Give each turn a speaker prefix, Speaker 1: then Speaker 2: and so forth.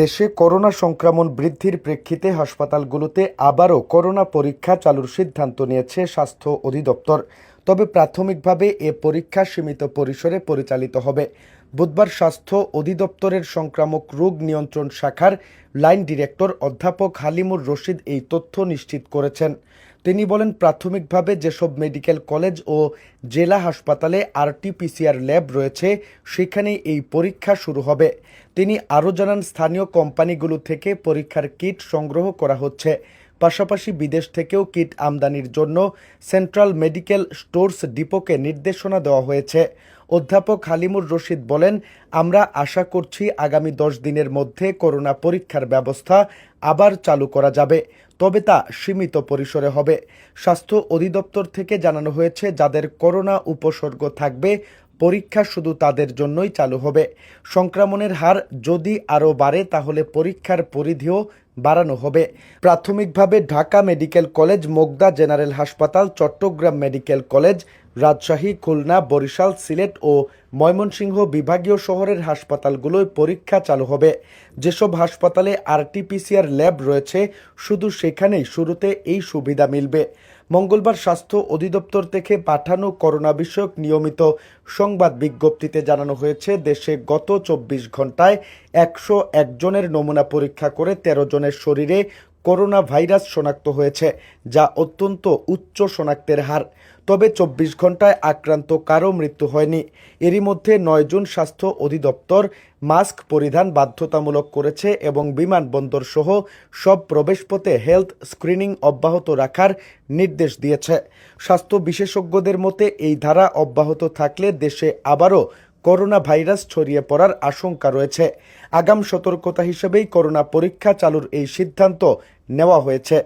Speaker 1: দেশে করোনা সংক্রমণ বৃদ্ধির প্রেক্ষিতে হাসপাতালগুলোতে আবারও করোনা পরীক্ষা চালুর সিদ্ধান্ত নিয়েছে স্বাস্থ্য অধিদপ্তর। তবে প্রাথমিকভাবে এ পরীক্ষা সীমিত পরিসরে পরিচালিত হবে। বুধবার স্বাস্থ্য অধিদপ্তরের সংক্রামক রোগ নিয়ন্ত্রণ শাখার লাইন ডিরেক্টর অধ্যাপক হালিমুর রশিদ এই তথ্য নিশ্চিত করেছেন। তিনি বলেন, প্রাথমিকভাবে যেসব মেডিকেল কলেজ ও জেলা হাসপাতালে আরটিপিসিআর ল্যাব রয়েছে, সেখানেই এই পরীক্ষা শুরু হবে। তিনি আরও জানান, স্থানীয় কোম্পানিগুলো থেকে পরীক্ষার কিট সংগ্রহ করা হচ্ছে। পাশাপাশি বিদেশ থেকেও কিট আমদানির জন্য সেন্ট্রাল মেডিকেল স্টোরস ডিপোকে নির্দেশনা দেওয়া হয়েছে। অধ্যাপক হালিমুর রশিদ বলেন, আমরা আশা করছি আগামী দশ দিনের মধ্যে করোনা পরীক্ষার ব্যবস্থা আবার চালু করা যাবে, তবে তা সীমিত পরিসরে হবে। স্বাস্থ্য অধিদপ্তর থেকে জানানো হয়েছে, যাদের করোনা উপসর্গ থাকবে পরীক্ষা শুধু তাদের জন্যই চালু হবে। সংক্রমণের হার যদি আরও বাড়ে, তাহলে পরীক্ষার পরিধিও বাড়ানো হবে। প্রাথমিকভাবে Dhaka medical college, Mugda general হাসপাতাল, চট্টগ্রাম মেডিকেল কলেজ, রাজশাহী, খুলনা, বরিশাল, সিলেট ও ময়মনসিংহ বিভাগীয় শহরের হাসপাতালগুলোয় পরীক্ষা চালু হবে। যেসব হাসপাতালে আরটিপিসিআর ল্যাব রয়েছে, শুধু সেখানেই শুরুতে এই সুবিধা মিলবে। মঙ্গলবার স্বাস্থ্য অধিদপ্তর থেকে পাঠানো করোনা বিষয়ক নিয়মিত সংবাদ বিজ্ঞপ্তিতে জানানো হয়েছে, দেশে গত চব্বিশ ঘন্টায় একশো একজনের নমুনা পরীক্ষা করে তেরো জনের শরীরে করোনা ভাইরাস শনাক্ত হয়েছে, যা অত্যন্ত উচ্চ শনাক্তের হার। তবে চব্বিশ ঘন্টায় আক্রান্ত কারও মৃত্যু হয়নি। এরই মধ্যে নয় জুন স্বাস্থ্য অধিদপ্তর মাস্ক পরিধান বাধ্যতামূলক করেছে এবং বিমানবন্দর সহ সব প্রবেশপথে হেলথ স্ক্রিনিং অব্যাহত রাখার নির্দেশ দিয়েছে। স্বাস্থ্য বিশেষজ্ঞদের মতে, এই ধারা অব্যাহত থাকলে দেশে আবারও করোনা ভাইরাস ছড়িয়ে পড়ার আশঙ্কা রয়েছে। আগাম সতর্কতা হিসেবেই করোনা পরীক্ষা চালুর এই সিদ্ধান্ত নেওয়া হয়েছে।